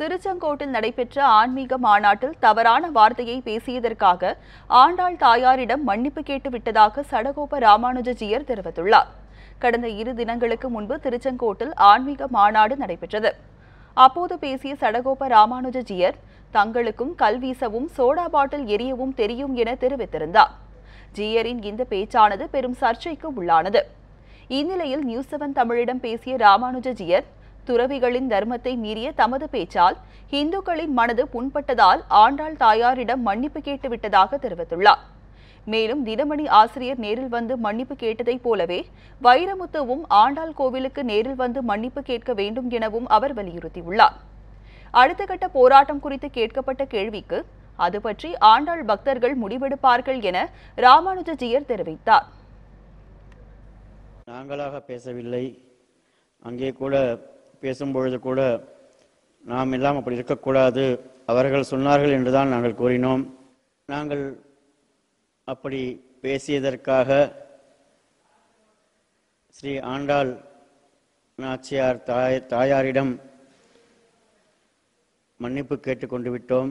திருச்செங்கோட்டில் நடைபெற்ற ஆன்மீக மாநாட்டில் தவறான வார்த்தையை பேசியதற்காக ஆண்டாள் தாயாரிடம் மன்னிப்பு கேட்டு விட்டதாக சடகோப ராமானுஜஜியர் தெரிவித்துள்ளார். கடந்த இரு தினங்களுக்கு முன்பு திருச்செங்கோட்டில் ஆன்மீக மாநாடு நடைபெற்றது. அப்போது பேசிய சடகோப ராமானுஜஜியர் தங்களுக்கும் கல்வீசவும் சோடா பாட்டில் எரியவும் தெரியும் என தெரிவித்திருந்தார். ஜியரின் இந்த பேச்சானது பெரும் சர்ச்சைக்கு உள்ளானது. இந்நிலையில் நியூஸ் செவன் தமிழிடம் பேசிய ராமானுஜஜியர் துறவிகளின் தர்மத்தை மீறிய தமது பேச்சால் இந்துக்களின் மனது புண்பட்டதால் ஆண்டாள் தாயாரிடம் மன்னிப்பு கேட்டுவிட்டதாக தெரிவித்துள்ளார். மேலும் தினமணி ஆசிரியர் நேரில் வந்து மன்னிப்பு கேட்டதைப் போலவே வைரமுத்துவும் ஆண்டாள் கோவிலுக்கு நேரில் வந்து மன்னிப்பு கேட்க வேண்டும் எனவும் அவர் வலியுறுத்தியுள்ளார். அடுத்த கட்ட போராட்டம் குறித்து கேட்கப்பட்ட கேள்விக்கு அது பற்றி ஆண்டாள் பக்தர்கள் முடிவெடுப்பார்கள் என ராமானுஜஜியர் தெரிவித்தார். நாங்களாக பேசவில்லை. அங்கே கூட பேசும்பொழுது கூட நாம் எல்லாம் அப்படி இருக்கக்கூடாது. அவர்கள் சொன்னார்கள் என்றுதான் நாங்கள் கூறினோம். நாங்கள் அப்படி பேசியதற்காக ஸ்ரீ ஆண்டாள் நாச்சியார் தாய் தாயாரிடம் மன்னிப்பு கேட்டுக்கொண்டு விட்டோம்.